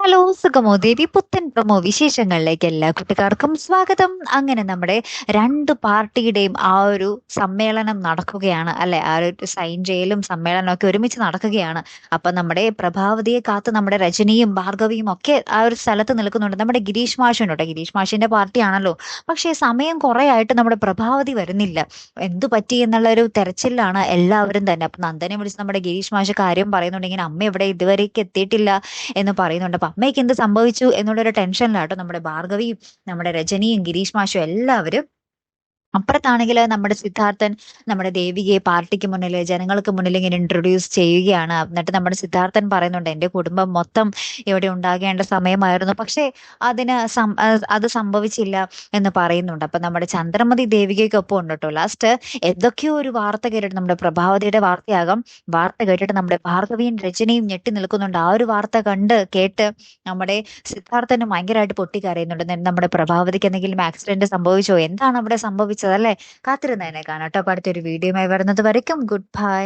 Hello സുഖമോ ദേവി പുത്തൻ promo വിശേഷങ്ങളിലേക്ക് എല്ലാ കൂട്ടുകാർക്കും സ്വാഗതം. അങ്ങനെ നമ്മുടെ രണ്ട് പാർട്ടിയുടെയും ആ ഒരു സമ്മേളനം നടക്കുകയാണ്. അല്ലെ ആ ഒരു സൈൻ ചെയ്യലും സമ്മേളനം ഒക്കെ ഒരുമിച്ച് നടക്കുകയാണ്. അപ്പൊ നമ്മുടെ പ്രഭാവതിയെ കാത്ത് നമ്മുടെ രജനിയും ഭാർഗവിയും ഒക്കെ ആ ഒരു സ്ഥലത്ത് നിൽക്കുന്നുണ്ട്. നമ്മുടെ ഗിരീഷ് മാഷുണ്ട് ഗിരീഷ് മാഷിന്റെ പാർട്ടിയാണല്ലോ. പക്ഷേ സമയം കുറെ ആയിട്ട് നമ്മുടെ പ്രഭാവതി വരുന്നില്ല. എന്തു പറ്റി എന്നുള്ള ഒരു തെരച്ചിലാണ് എല്ലാവരും തന്നെ. അപ്പൊ നന്ദനെ വിളിച്ച് നമ്മുടെ ഗിരീഷ് മാഷ് കാര്യം പറയുന്നുണ്ട്. ഇങ്ങനെ അമ്മ ഇവിടെ ഇതുവരേക്ക് എത്തിയിട്ടില്ല എന്ന് പറയുന്നുണ്ട്. അമ്മയ്ക്ക് എന്ത് സംഭവിച്ചു എന്നുള്ളൊരു ടെൻഷനിലാട്ടോ നമ്മുടെ ഭാർഗവിയും നമ്മുടെ രജനിയും ഗിരീഷ് മാഷും എല്ലാവരും. അപ്പുറത്താണെങ്കിൽ നമ്മുടെ സിദ്ധാർത്ഥൻ നമ്മുടെ ദേവികയെ പാർട്ടിക്ക് മുന്നിൽ ജനങ്ങൾക്ക് മുന്നിൽ ഇങ്ങനെ ഇൻട്രൊഡ്യൂസ് ചെയ്യുകയാണ്. എന്നിട്ട് നമ്മുടെ സിദ്ധാർത്ഥൻ പറയുന്നുണ്ട് എന്റെ കുടുംബം മൊത്തം ഇവിടെ ഉണ്ടാകേണ്ട സമയമായിരുന്നു. പക്ഷേ അതിന് അത് സംഭവിച്ചില്ല എന്ന് പറയുന്നുണ്ട്. അപ്പൊ നമ്മുടെ ചന്ദ്രമതി ദേവികയ്ക്കൊപ്പം ഉണ്ട് കേട്ടോ. ലാസ്റ്റ് എന്തൊക്കെയോ ഒരു വാർത്ത കേട്ടിട്ട് നമ്മുടെ പ്രഭാവതിയുടെ വാർത്തയാകാം. വാർത്ത കേട്ടിട്ട് നമ്മുടെ ഭാർഗവിയും രചനയും ഞെട്ടി നിൽക്കുന്നുണ്ട്. ആ ഒരു വാർത്ത കണ്ട് കേട്ട് നമ്മുടെ സിദ്ധാർത്ഥന് ഭയങ്കരമായിട്ട് പൊട്ടിക്കരയുന്നുണ്ട്. എന്നിട്ട് നമ്മുടെ പ്രഭാവതിക്ക് എന്തെങ്കിലും ആക്സിഡന്റ് സംഭവിച്ചോ? എന്താണ് അവിടെ സംഭവിച്ചത്? കാത്തിരുന്നതിനെ കാണാം കേട്ടോ. അപ്പൊ അടുത്തൊരു വീഡിയോയുമായി വരുന്നത് വരയ്ക്കും. Good bye